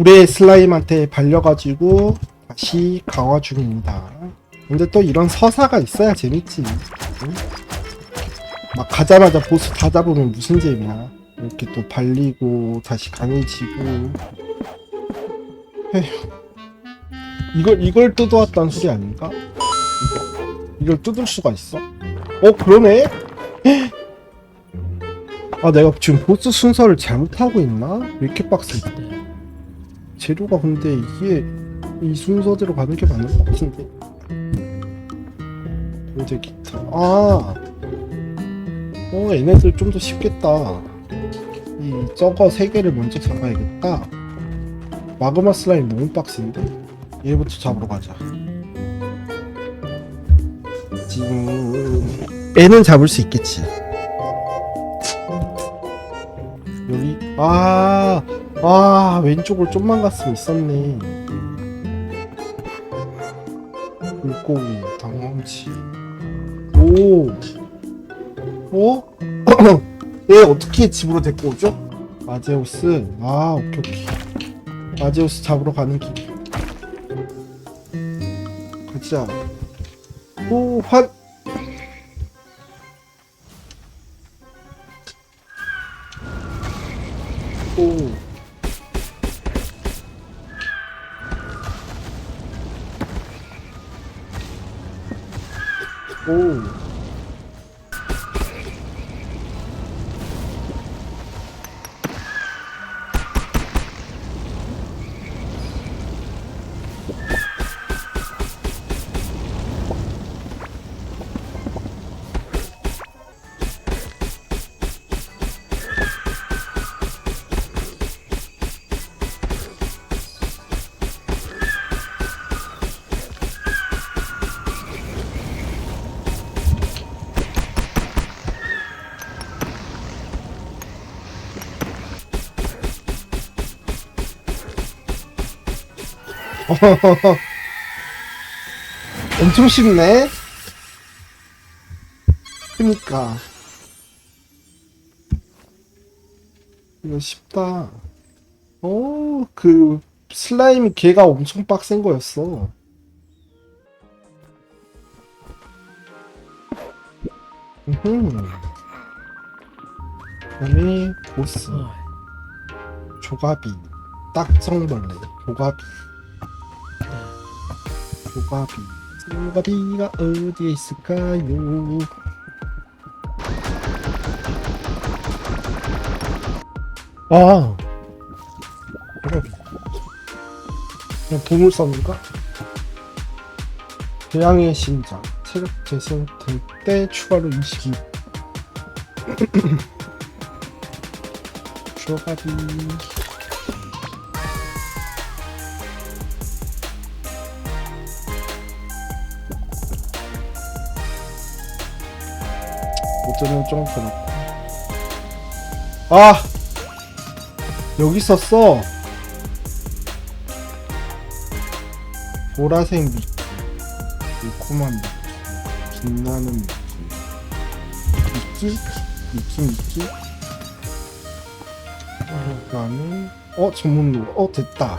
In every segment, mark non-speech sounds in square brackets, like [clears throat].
불의 슬라임한테 발려가지고 다시 강화 중입니다. 근데 또 이런 서사가 있어야 재밌지. 응? 막 가자마자 보스 다 잡으면 무슨 재미야. 이렇게 또 발리고 다시 강해지고. 이걸 이걸 뜯어왔다는 소리 아닌가? 이걸 뜯을 수가 있어? 어 그러네. 아 내가 지금 보스 순서를 잘못하고 있나? 왜 이렇게 빡세? 재료가 근데 이게 이 순서대로 가는 게 맞는 것 같은데. 이제 기타. 아. 어 얘네들 좀 더 쉽겠다. 이 저거 세 개를 먼저 잡아야겠다. 마그마 슬라임 너무 빡센데? 얘부터 잡으러 가자. 지금 애는 잡을 수 있겠지. 여기 아, 아 왼쪽을 좀만 갔으면 있었네. 물고기, 당황치. 오, 어? [coughs] 얘 어떻게 집으로 데리고 오죠? 마제우스. 아, 오케이 오케이. 마제우스 잡으러 가는 길. 가자. 오, 환. 오. [laughs] 엄청 쉽네. 그니까. 이거 쉽다. 어, 그, 슬라임 걔가 엄청 빡센 거였어. 음흠. 그다음에 보스. 조가비. 딱정벌레. 조가비. 조가비. 조가비가 어디에 있을까요? 아. 조가비. 그냥 보물섬인가? 대양의 심장. 체력 재생 될 때 추가로 22. 조가비. [clears throat] 모드는 좀 그렇고. 아! 여기 있었어. 보라색 미끼 달콤한 미끼 빛나는 미끼 미끼? 미끼 미끼 그 다음에 어 전문로 어 됐다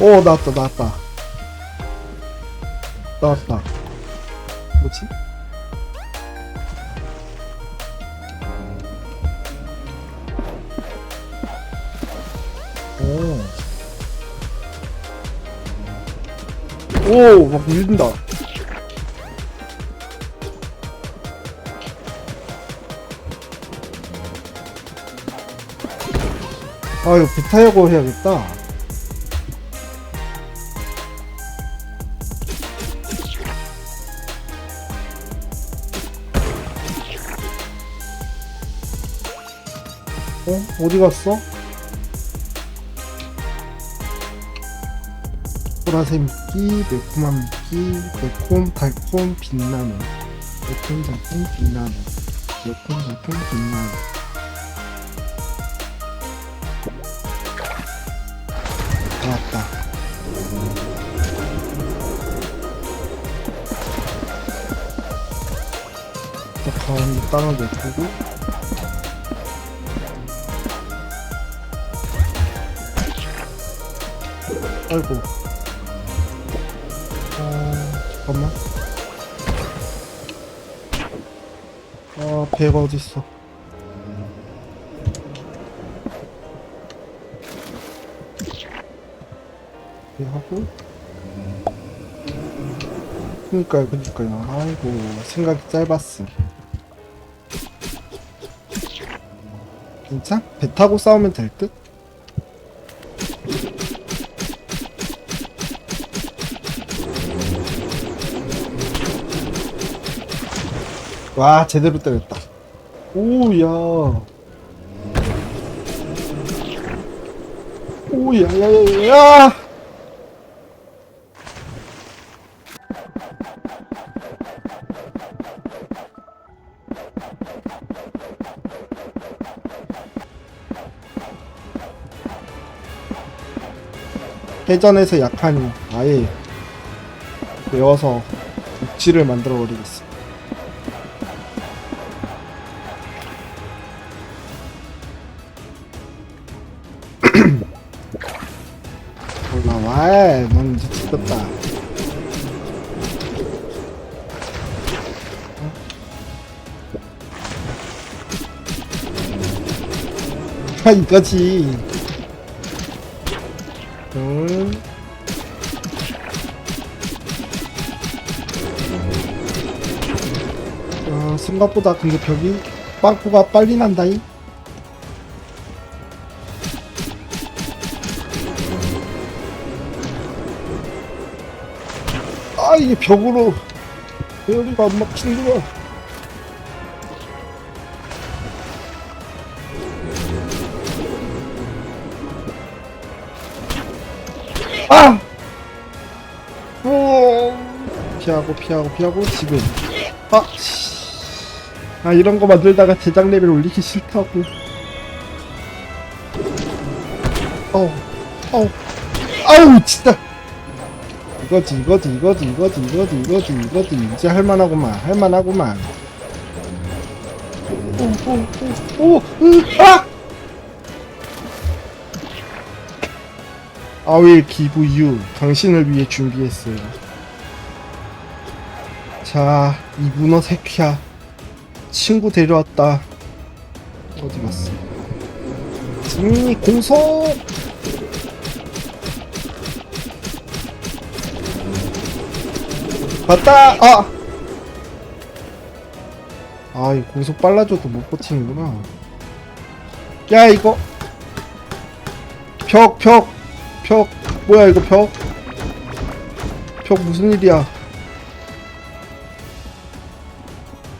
오 나왔다 나왔다. 나왔다. 뭐지? 오 오 막 밀린다. 아 이거 배 타려고 해야겠다 어? 어디 갔어? 보라색 미끼, 매콤한 미끼, 매콤, 달콤, 빛나는 매콤, 달콤, 빛나는 매콤, 달콤, 빛나는 나왔다 가운데 땅을 메꾸고 아이고. 어 잠깐만. 아 배가 어딨어. 배 하고? 그니까요 그니까요. 아이고 생각이 짧았어. 괜찮? 배 타고 싸우면 될 듯? 와 제대로 때렸다. 오야. 오야야야야 해전에서 약하니 아예 외워서 육지를 만들어 버리겠어. 아, 이거지. 음. 어, 생각보다 근데 벽이 빵꾸가 빨리 난다잉. 아 이게 벽으로 여기가 안 막히는구나. 아! 어... 피하고 피하고 피하고 지금 아! 씨. 아 이런 거 만들다가 제작 레벨 올리기 싫다고 어우 어우 아우 진짜 이거지 이거지 이거지 이거지 이거지 이거지 이거지 이제 할만하구만 할만하구만 오오오오 아! 아윌 기부 유 당신을 위해 준비했어요. 자, 이 문어 새끼야. 친구 데려왔다. 어디 갔어? 지민이 공속! 갔다! 아! 아, 이 공속 빨라져도 못 버티는구나. 야, 이거. 벽, 벽! 벽 뭐야 이거 벽? 벽 무슨 일이야?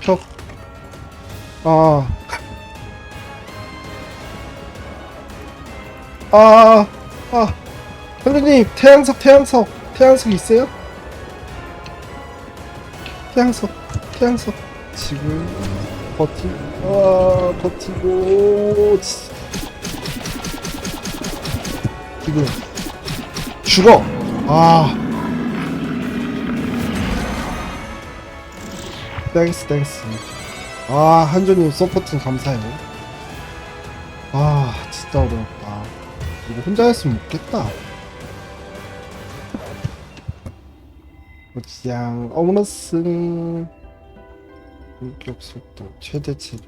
벽. 아. 아. 아. 선생님 태양석 태양석 태양석 있어요? 태양석 태양석 지금 버티 아 버티고 지- 지금 죽어. 아. 땡스 땡스. 아 한조님 서포팅 감사해요. 아 진짜 어려웠다. 이거 혼자 했으면 못겠다. 고지양 어머너스 공격 속도 최대치.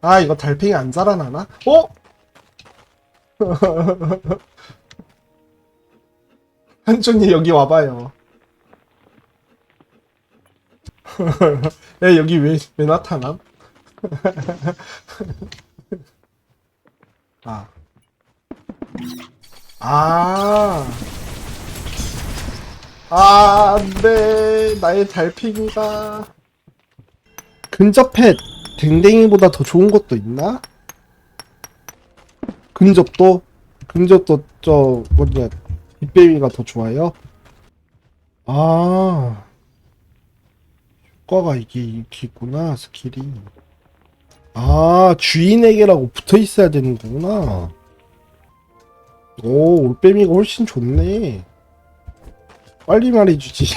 아 이거 달팽이 안 자라나나? 어? [laughs] 한준이 여기 와봐요. [laughs] 야 여기 왜, 왜 나타남? [laughs] 아. 아. 아, 안 돼. 나의 달팽이가. 근접해 댕댕이보다 더 좋은 것도 있나? 근접도 근접도 저 뭐냐 빅베이비가 더 좋아요? 아 효과가 이게 이렇게 있구나 스킬이. 아 주인에게라고 붙어 있어야 되는 거구나. 오 올빼미가 훨씬 좋네. 빨리 말해주지.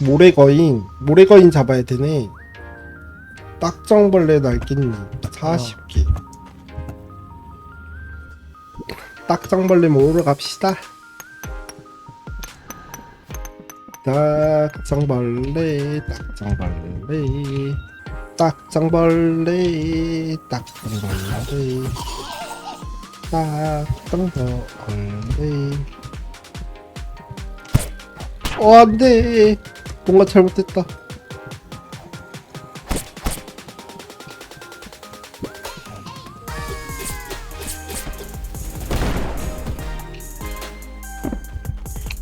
[laughs] 모래거인 모래거인 잡아야 되네 딱정벌레 날개님 40개. 딱정벌레 모으러 갑시다. 딱정벌레 딱정벌레 딱정벌레 딱정벌레 딱정벌레. 어 안돼. 뭔가 잘못됐다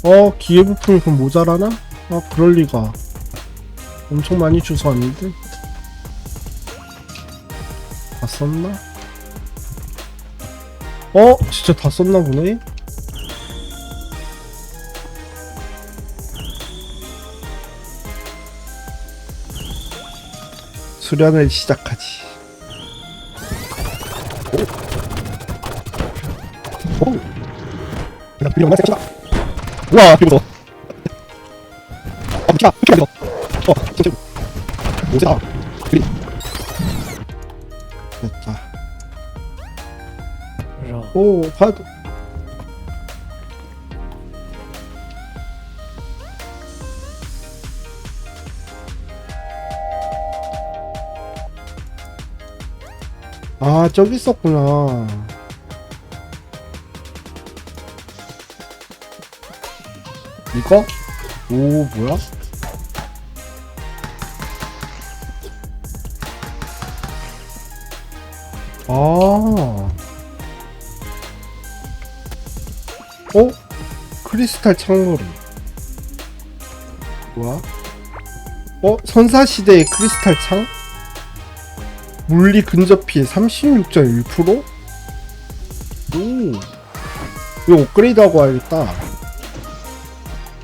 어 기회부품이 그럼 모자라나? 아 그럴리가 엄청 많이 주워왔는데 다 썼나? 어? 진짜 다 썼나 보네? 수련을 시작하지 오! 오! 나 비룡 맞아 우와 비보다 미키야 미키야 이거 뭐. 어 짱짱 어, 오세다. 그리. 네, 됐다 오 파도 아 저기 있었구나. 거? 오 뭐야? 아 어? 크리스탈 창머리 뭐야? 어? 선사시대의 크리스탈 창? 물리 근접 피해 36.1%? 오 이거 업그레이드 하고 와야겠다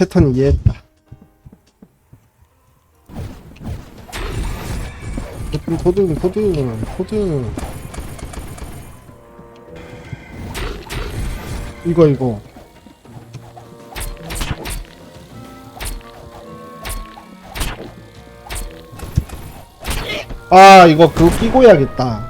패턴 이해했다. 토든, 토든, 토든, 토든. 이거, 이거. 아, 이거 그거 끼고 해야겠다.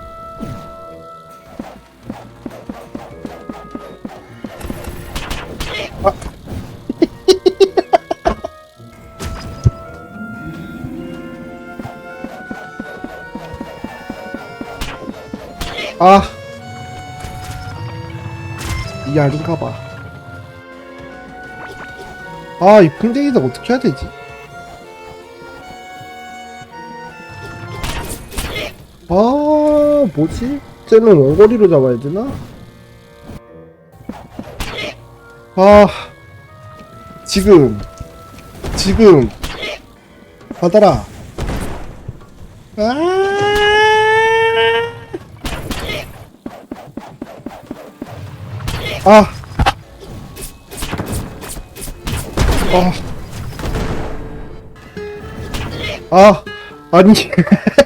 아. 이게 아닌가봐. 아 이 풍뎅이들 어떻게 해야 되지? 아 뭐지? 쟤는 원거리로 잡아야 되나? 아 지금 지금. 받아라. 아 아. 아. 아. 아니. [laughs]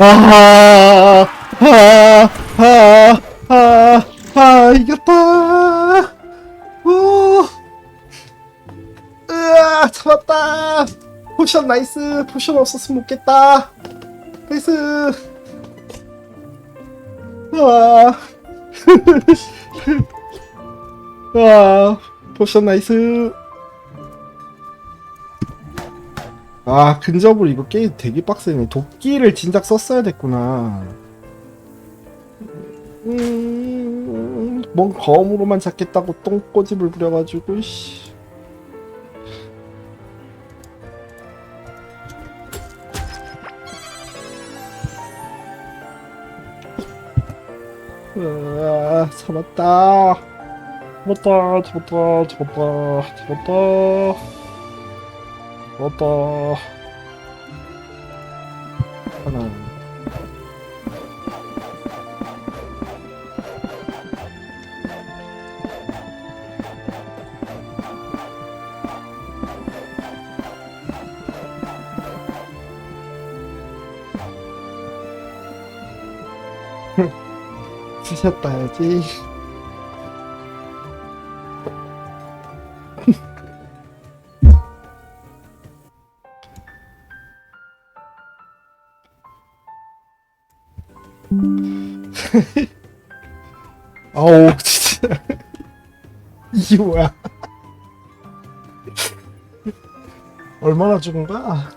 아, 아, 아, 아, 아, 이겼다. 오, 으아, 잡았다. 포션 나이스. 포션 없었으면 못 깼다. 나이스. 와, 와, 포션 나이스. 아 근접으로 이거 게임 되게 빡세네. 도끼를 진작 썼어야 됐구나. 음... 뭔 검으로만 잡겠다고 똥꼬집을 부려가지고 씨. 으아 잡았다. 잡았다 잡았다 잡았다 잡았다 잡았다 하나 쓰셨다 해야지 아우 [laughs] 진짜 이게 뭐야 얼마나 죽은 거야?